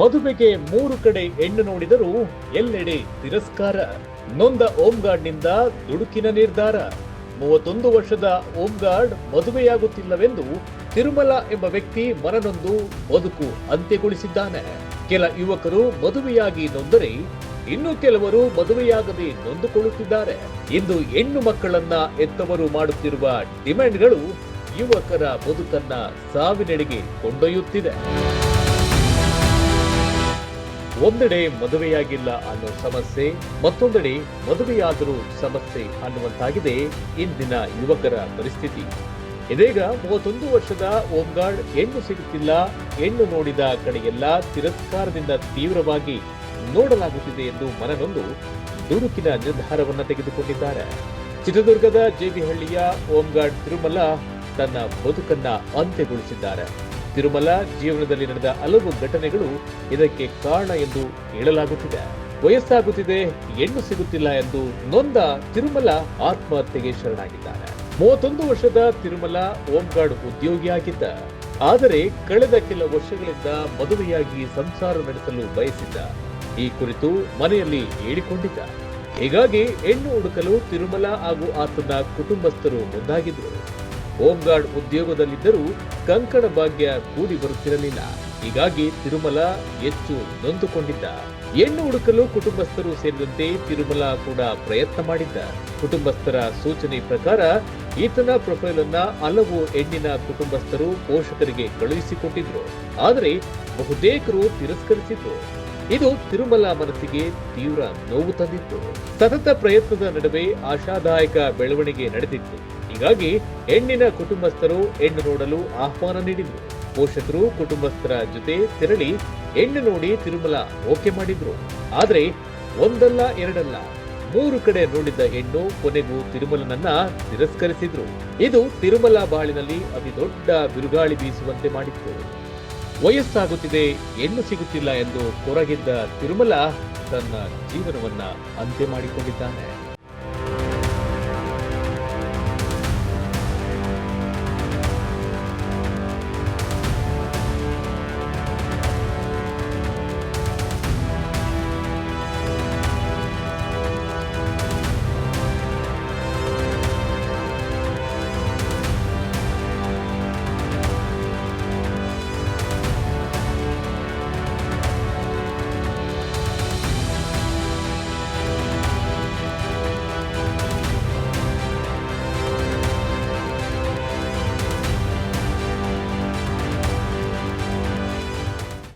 ಮದುವೆಗೆ ಮೂರು ಕಡೆ ಹೆಣ್ಣು ನೋಡಿದರೂ ಎಲ್ಲೆಡೆ ತಿರಸ್ಕಾರ. ನೊಂದ ಓಂಗಾರ್ಡ್ನಿಂದ ದುಡುಕಿನ ನಿರ್ಧಾರ. ಮೂವತ್ತೊಂದು ವರ್ಷದ ಓಂಗಾರ್ಡ್ ಮದುವೆಯಾಗುತ್ತಿಲ್ಲವೆಂದು ತಿರುಮಲ ಎಂಬ ವ್ಯಕ್ತಿ ಮನನೊಂದು ಬದುಕು ಅಂತ್ಯಗೊಳಿಸಿದ್ದಾನೆ. ಕೆಲ ಯುವಕರು ಮದುವೆಯಾಗಿ ನೊಂದರೆ ಇನ್ನು ಕೆಲವರು ಮದುವೆಯಾಗದೆ ನೊಂದುಕೊಳ್ಳುತ್ತಿದ್ದಾರೆ. ಇಂದು ಹೆಣ್ಣು ಮಕ್ಕಳನ್ನ ಎತ್ತವರು ಮಾಡುತ್ತಿರುವ ಡಿಮ್ಯಾಂಡ್ಗಳು ಯುವಕರ ಬದುಕನ್ನ ಸಾವಿನೆಡೆಗೆ ಕೊಂಡೊಯ್ಯುತ್ತಿದೆ. ಒಂದೆಡೆ ಮದುವೆಯಾಗಿಲ್ಲ ಅನ್ನೋ ಸಮಸ್ಯೆ, ಮತ್ತೊಂದೆಡೆ ಮದುವೆಯಾದರೂ ಸಮಸ್ಯೆ ಅನ್ನುವಂತಾಗಿದೆ ಇಂದಿನ ಯುವಕರ ಪರಿಸ್ಥಿತಿ. ಇದೀಗ ಮೂವತ್ತೊಂದು ವರ್ಷದ ಓಂಗಾರ್ಡ್ ಹೆಣ್ಣು ಸಿಗುತ್ತಿಲ್ಲ, ಹೆಣ್ಣು ನೋಡಿದ ಕಡೆಯೆಲ್ಲ ತಿರಸ್ಕಾರದಿಂದ ತೀವ್ರವಾಗಿ ನೋಡಲಾಗುತ್ತಿದೆ ಎಂದು ಮನನೊಂದು ದುಡುಕಿನ ನಿರ್ಧಾರವನ್ನು ತೆಗೆದುಕೊಂಡಿದ್ದಾರೆ. ಚಿತ್ರದುರ್ಗದ ಜೇಬಿಹಳ್ಳಿಯ ಓಂಗಾರ್ಡ್ ತಿರುಮಲ ತನ್ನ ಬದುಕನ್ನ ಅಂತ್ಯಗೊಳಿಸಿದ್ದಾರೆ. ತಿರುಮಲ ಜೀವನದಲ್ಲಿ ನಡೆದ ಹಲವು ಘಟನೆಗಳು ಇದಕ್ಕೆ ಕಾರಣ ಎಂದು ಹೇಳಲಾಗುತ್ತಿದೆ. ವಯಸ್ಸಾಗುತ್ತಿದೆ, ಹೆಣ್ಣು ಸಿಗುತ್ತಿಲ್ಲ ಎಂದು ನೊಂದ ತಿರುಮಲ ಆತ್ಮಹತ್ಯೆಗೆ ಶರಣಾಗಿದ್ದಾರೆ. ಮೂವತ್ತೊಂದು ವರ್ಷದ ತಿರುಮಲ ಹೋಂಗಾರ್ಡ್ ಉದ್ಯೋಗಿಯಾಗಿದ್ದ ಆದರೆ ಕಳೆದ ಕೆಲ ವರ್ಷಗಳಿಂದ ಮದುವೆಯಾಗಿ ಸಂಸಾರ ನಡೆಸಲು ಬಯಸಿದ್ದ. ಈ ಕುರಿತು ಮನೆಯಲ್ಲಿ ಹೇಳಿಕೊಂಡಿದ್ದ. ಹೀಗಾಗಿ ಹೆಣ್ಣು ಹುಡುಕಲು ತಿರುಮಲ ಹಾಗೂ ಆತನ ಕುಟುಂಬಸ್ಥರು ಮುಂದಾಗಿದ್ರು. ಹೋಂಗಾರ್ಡ್ ಉದ್ಯೋಗದಲ್ಲಿದ್ದರೂ ಕಂಕಣ ಭಾಗ್ಯ ಕೂಡಿ ಬರುತ್ತಿರಲಿಲ್ಲ. ಹೀಗಾಗಿ ತಿರುಮಲ ಹೆಚ್ಚು ನೊಂದುಕೊಂಡಿದ್ದ. ಹೆಣ್ಣು ಹುಡುಕಲು ಕುಟುಂಬಸ್ಥರು ಸೇರಿದಂತೆ ತಿರುಮಲ ಕೂಡ ಪ್ರಯತ್ನ ಮಾಡಿದ್ದ. ಕುಟುಂಬಸ್ಥರ ಸೂಚನೆ ಪ್ರಕಾರ ಈತನ ಪ್ರೊಫೈಲ್ ಅನ್ನ ಹಲವು ಹೆಣ್ಣಿನ ಕುಟುಂಬಸ್ಥರು ಪೋಷಕರಿಗೆ ಕಳುಹಿಸಿಕೊಟ್ಟಿದ್ರು. ಆದರೆ ಬಹುತೇಕರು ತಿರಸ್ಕರಿಸಿದ್ರು. ಇದು ತಿರುಮಲ ಮನಸ್ಸಿಗೆ ತೀವ್ರ ನೋವು ತಂದಿತ್ತು. ಸತತ ಪ್ರಯತ್ನದ ನಡುವೆ ಆಶಾದಾಯಕ ಬೆಳವಣಿಗೆ ನಡೆದಿತ್ತು. ಹೀಗಾಗಿ ಹೆಣ್ಣಿನ ಕುಟುಂಬಸ್ಥರು ಹೆಣ್ಣು ನೋಡಲು ಆಹ್ವಾನ ನೀಡಿದ್ರು. ಪೋಷಕರು ಕುಟುಂಬಸ್ಥರ ಜೊತೆ ತೆರಳಿ ಹೆಣ್ಣು ನೋಡಿ ತಿರುಮಲ ಓಕೆ ಮಾಡಿದ್ರು. ಆದ್ರೆ ಒಂದಲ್ಲ ಎರಡಲ್ಲ, ಮೂರು ಕಡೆ ನೋಡಿದ್ದ ಹೆಣ್ಣು ಕೊನೆಗೂ ತಿರುಮಲನನ್ನ ತಿರಸ್ಕರಿಸಿದ್ರು. ಇದು ತಿರುಮಲ ಬಾಳಿನಲ್ಲಿ ಅತಿ ದೊಡ್ಡ ಬಿರುಗಾಳಿ ಬೀಸುವಂತೆ ಮಾಡಿತ್ತು. ವಯಸ್ಸಾಗುತ್ತಿದೆ, ಹೆಣ್ಣು ಸಿಗುತ್ತಿಲ್ಲ ಎಂದು ಕೊರಗಿದ್ದ ತಿರುಮಲ ತನ್ನ ಜೀವನವನ್ನ ಅಂತ್ಯ ಮಾಡಿಕೊಂಡಿದ್ದಾನೆ.